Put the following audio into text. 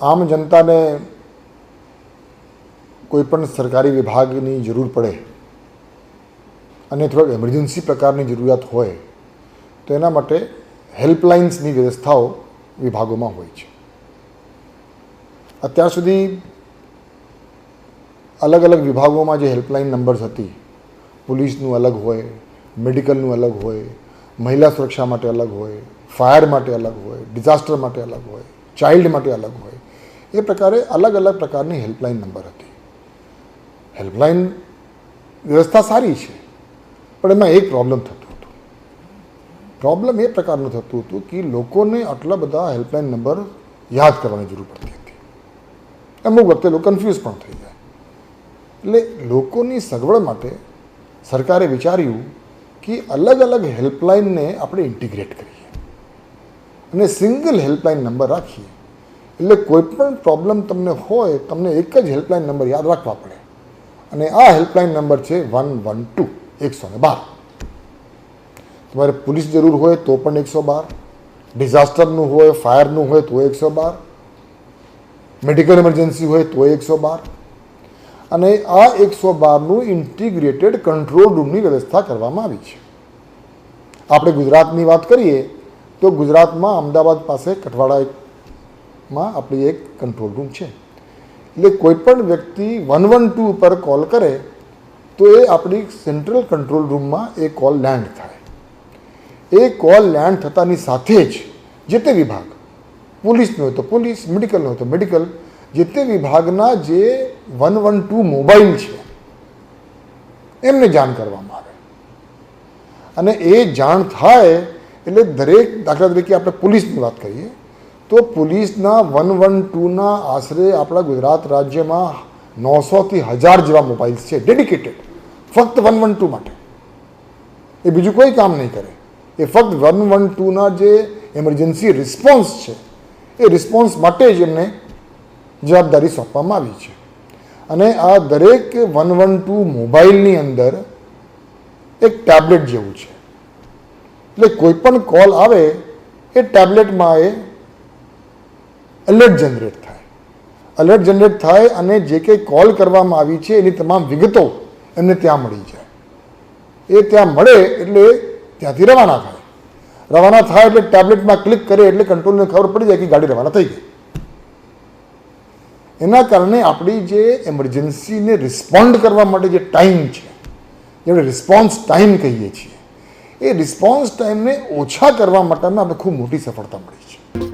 આમ જનતાને કોઈ પણ સરકારી વિભાગની જરૂર પડે અને થોડોક એમરજન્સી પ્રકારની જરૂરિયાત હોય, તો એના માટે હેલ્પલાઇન્સની વ્યવસ્થાઓ વિભાગોમાં હોય છે. અત્યાર સુધી અલગ અલગ વિભાગોમાં જે હેલ્પલાઇન નંબર્સ હતી, પોલીસનું અલગ હોય, મેડિકલનું અલગ હોય, મહિલા સુરક્ષા માટે અલગ હોય ફાયર માટે અલગ હોય ડિઝાસ્ટર માટે અલગ હોય ચાઇલ્ડ માટે અલગ હોય એ પ્રકારે અલગ અલગ પ્રકારની હેલ્પલાઇન નંબર હતી. હેલ્પલાઇન વ્યવસ્થા સારી છે, પણ એમાં એક પ્રોબ્લેમ થતું હતું. પ્રોબ્લેમ એ પ્રકારનું થતું હતું કે લોકોને આટલા બધા હેલ્પલાઇન નંબર યાદ કરવાની જરૂર પડતી હતી. અમુક વખતે લોકો કન્ફ્યુઝ પણ થઈ જાય. એટલે લોકોની સગવડ માટે સરકારે વિચાર્યું કે અલગ અલગ હેલ્પલાઇનને આપણે ઇન્ટિગ્રેટ કરીએ. અને સિંગલ હેલ્પલાઇન નંબર રાખીએ. એટલે કોઈ પણ પ્રોબ્લેમ તમને હોય, તમને એક જ હેલ્પલાઇન નંબર યાદ રાખવા પડે. અને આ હેલ્પલાઇન નંબર છે વન વન ટુ એકસો ને બાર. તમારે પોલીસ જરૂર હોય તો પણ એકસો બાર. ડિઝાસ્ટરનું હોય ફાયરનું હોય તો એકસો બાર. મેડિકલ ઇમરજન્સી હોય તો એકસો બાર. અને આ એકસો બારનું ઇન્ટિગ્રેટેડ કંટ્રોલ રૂમની વ્યવસ્થા કરવામાં આવી છે. આપણે ગુજરાતની વાત કરીએ તો ગુજરાતમાં અમદાવાદ પાસે કઠવાડામાં આપણી એક કંટ્રોલ રૂમ છે. એટલે કોઈ પણ વ્યક્તિ વન વન ટુ પર કોલ કરે, તો એ આપણી સેન્ટ્રલ કંટ્રોલ રૂમમાં એ કોલ લેન્ડ થાય. એ કોલ લેન્ડ થતાની સાથે જ જે તે વિભાગ, પોલીસનો હોય તો પોલીસ મેડિકલનો હોય તો મેડિકલ જે તે વિભાગના જે વન વન ટુ મોબાઈલ છે, એમને જાણ કરવામાં આવે. અને એ જાણ થાય એટલે દરેક દાખલા તરીકે આપણે પોલીસની વાત કરીએ તો પોલીસના વન વન ટુના આશરે આપણા ગુજરાત રાજ્યમાં નવસોથી હજાર જેવા મોબાઈલ્સ છે, ડેડિકેટેડ. ફક્ત વન વન ટુ માટે. એ બીજું કોઈ કામ નહીં કરે. એ ફક્ત વન વન ટુના જે એમરજન્સી રિસ્પોન્સ છે, એ રિસ્પોન્સ માટે જ એમને જવાબદારી સોંપવામાં આવી છે. અને આ દરેક વન વન ટુ મોબાઈલની અંદર એક ટેબ્લેટ જેવું છે. એટલે કોઈ પણ કોલ આવે, એ ટેબ્લેટમાં એ એલર્ટ જનરેટ થાય. અલર્ટ જનરેટ થાય અને જે કંઈ કોલ કરવામાં આવી છે એની તમામ વિગતો એમને ત્યાં મળી જાય. એ ત્યાં મળે એટલે ત્યાંથી રવાના થાય. રવાના થાય એટલે ટેબ્લેટમાં ક્લિક કરે એટલે કંટ્રોલને ખબર પડી જાય કે ગાડી રવાના થઈ ગઈ. એના કારણે આપણી જે એમરજન્સીને રિસ્પોન્ડ કરવા માટે જે ટાઈમ છે, જેને રિસ્પોન્સ ટાઈમ કહીએ છીએ, એ રિસ્પોન્સ ટાઈમને ઓછા કરવા માટેમાં આપણે ખૂબ મોટી સફળતા મળી છે.